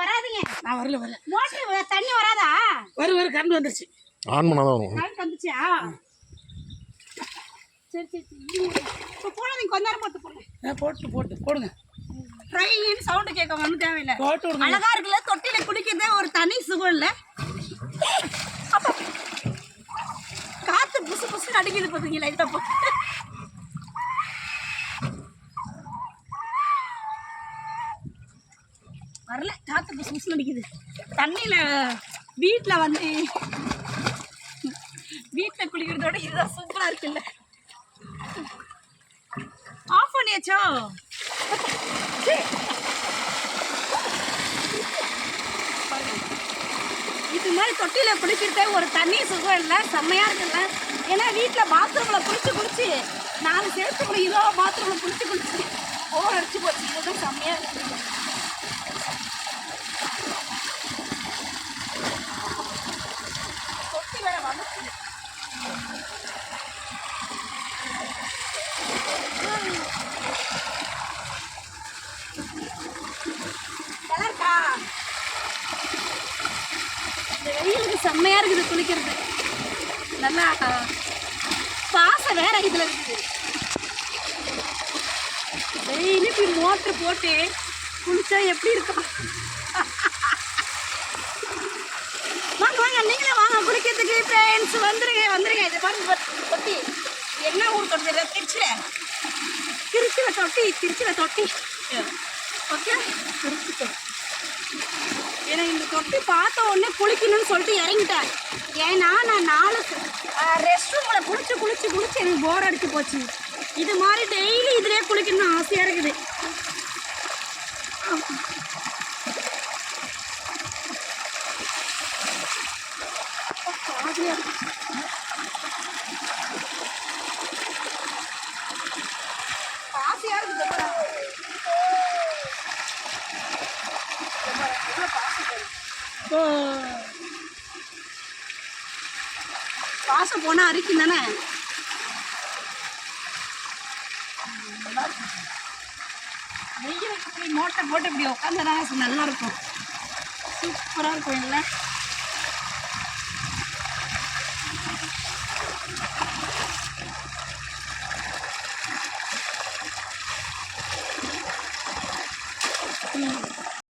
வராதீங்க. நான் வரல வரல. மோட்டர் தண்ணி வராதா? வரும் வரும். கரண்ட் வந்துருச்சு. ஆன் பண்ணாதான் வரும். கரண்ட் வந்துச்சா? சரி சரி. இப்போ போடாதீங்க கொஞ்ச நேரம் போட்டு போடுங்க. போட்டு போட்டு போடுங்க. ட்ரைன்னு சவுண்டு கேட்க ஒன்றும் தேவையில்லை. போட்டு விடுங்க. அழகா இருக்குல்ல தொட்டில குடிக்கிறதே ஒரு தனி சுகம் இல்ல. அப்பா. காத்து புசு புசு அடிக்குது பாத்தீங்களா இதை வரல. காற்று புசு புசு அடிக்குது. தண்ணியில வீட்டில் வந்து வீட்டில் குளிக்கிறதோட இதுதான் சூப்பராக இருக்குல்ல. ஆஃப் பண்ணியாச்சோ? இது மாதிரி தொட்டியில் குளிக்கிறதே ஒரு தண்ணி சுகம் இல்லை. செம்மையாக இருக்குல்ல. ஏன்னா வீட்டில் பாத்ரூமில் குளிச்சு குளிச்சு நாலு சேர்த்து முடியுதோ பாத்ரூமில் குளிச்சு குளிச்சு ஓவர் அடிச்சு போச்சு. இதுதான் செம்மையாக இருக்குது தொட்டி வேற வந்துச்சு நல்லா இருக்கா இந்த வெயிலுக்கு செம்மையா இருக்குது குளிக்கிறது. நல்லா பாசம் வேற இதுல இருக்குது. டெய்லி இப்படி மோட்ரு போட்டு குளிச்சா எப்படி இருக்கும்? ஃப்ரெண்ட்ஸ் வந்துருங்க வந்துருங்க. இது பாருங்க தொட்டி. என்ன ஊர் தொட்டி திருச்சியில் திருச்சியில் தொட்டி திருச்சியில் தொட்டி. ஓகே? திருச்சி தொட்டி. இந்த தொட்டி பார்த்த உடனே குளிக்கணும்னு சொல்லிட்டு இறங்கிட்டேன் ஏன்னா நான் நாலு ரெஸ்ட் ரூமில் குளிச்சு குளிச்சு குளிச்சு எனக்கு போர் அடிச்சு போச்சு. இது மாதிரி டெய்லி இதுலேயே குளிக்கணும்னு ஆசையாக இருக்குது ஆசையா இருக்கு. ஆசையா இருக்குது இந்த பாரு. இந்த பாரு, எவ்வளவு பாசம் போனா அரிக்கும் தானே? இப்படி மோட்டை போட்டு இப்படி உட்காந்துனா நல்லா இருக்கும். சூப்பராக இருக்கும் இல்லை?